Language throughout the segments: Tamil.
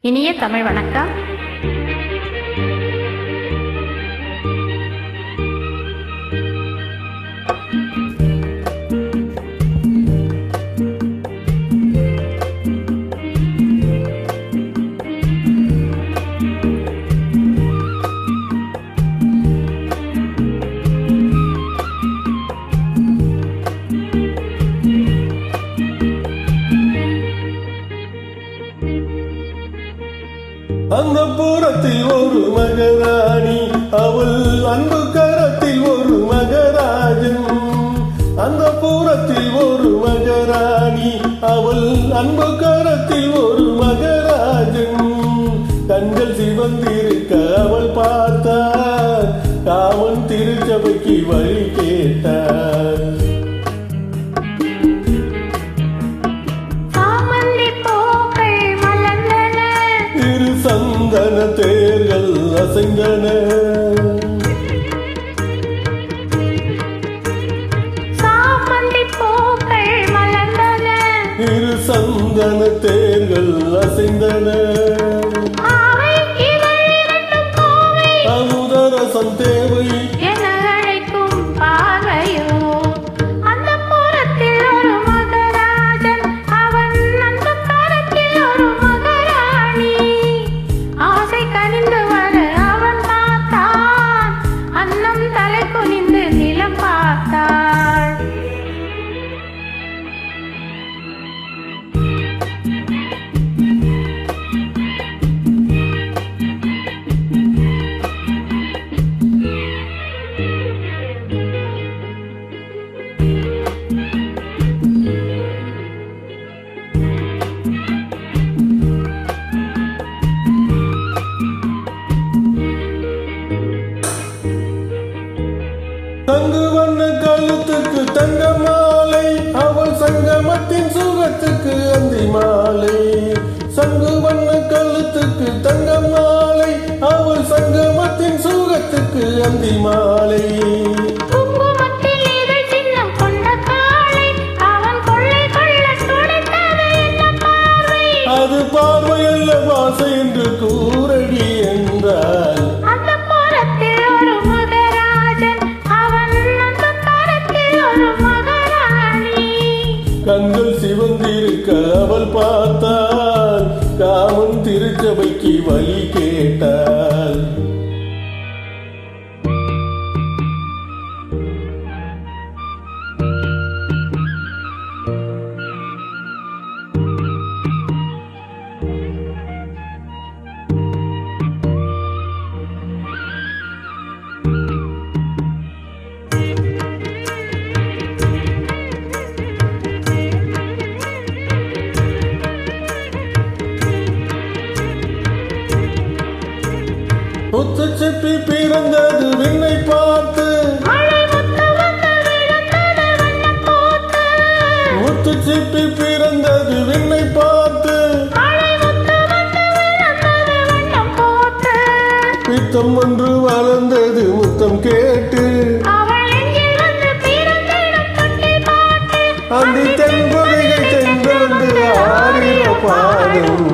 இனிய தமிழ் வணக்கம். அந்த ஒரு மகராணி. அவள் அன்பு கரத்தில் ஒரு மகராஜன். அந்த பூரத்தில் ஒரு மகராணி. அவள் அன்பு கரத்தில் ஒரு மகராஜன். கண்கள் சிவந்திருக்க அவள் பார்த்தார். காமன் திருச்சபைக்கு வழி கேட்டார். சந்தன தேர்கள் அசைந்தன. சிவந்திருக்க அவள் பார்த்தாள் காமன் திருச்சபைக்கு வழி முத்துச்சிப்பி பிறந்தது விண்ணை பார்த்து முத்து. முத்துச்சிப்பி பிறந்தது விண்ணை பார்த்து முத்து. பித்தம் ஒன்று வளர்ந்தது முத்தம் கேட்டு. அந்தி தென்பொதிகை சென்றொன்று ஆறிர பாடும்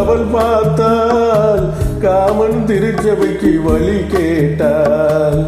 அவள் பார்த்தாள் காமன் திருச்சபைக்கு வழி கேட்டாள்